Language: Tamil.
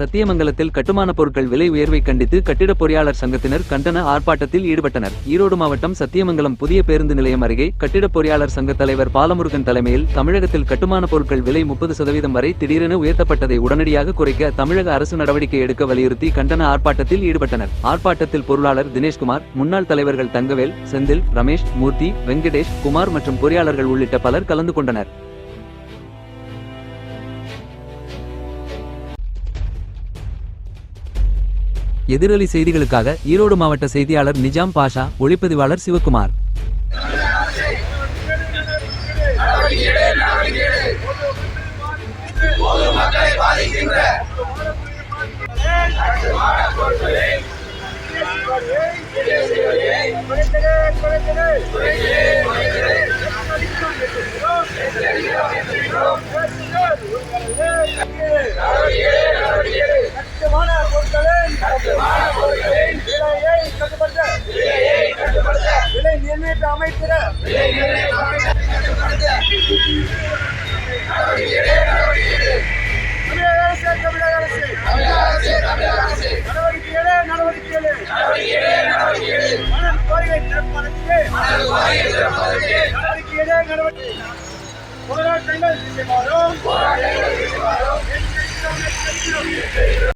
சத்தியமங்கலத்தில் கட்டுமான பொருட்கள் விலை உயர்வை கண்டித்து கட்டிட பொறியாளர் சங்கத்தினர் கண்டன ஆர்ப்பாட்டத்தில் ஈடுபட்டனர். ஈரோடு மாவட்டம் சத்தியமங்கலம் புதிய பேருந்து நிலையம் அருகே கட்டிட பொறியாளர் சங்க தலைவர் பாலமுருகன் தலைமையில் தமிழகத்தில் கட்டுமான பொருட்கள் விலை முப்பது சதவீதம் வரை திடீரென உயர்த்தப்பட்டதை உடனடியாக குறைக்க தமிழக அரசு நடவடிக்கை எடுக்க வலியுறுத்தி கண்டன ஆர்ப்பாட்டத்தில் ஈடுபட்டனர். ஆர்ப்பாட்டத்தில் பொருளாளர் தினேஷ்குமார் முன்னாள் தலைவர்கள் தங்கவேல் செந்தில் ரமேஷ் மூர்த்தி வெங்கடேஷ் குமார் மற்றும் பொறியாளர்கள் உள்ளிட்ட பலர் கலந்து கொண்டனர். எதிரொலி செய்திகளுக்காக ஈரோடு மாவட்ட செய்தியாளர் நிஜாம் பாஷா ஒளிப்பதிவாளர் சிவகுமார் Yeah. விலை நிர்ணயித்த அமைக்கிற தமிழக அரசு தமிழக அரசு. மணல் திறப்பதற்கு நடவடிக்கை போராட்டங்கள்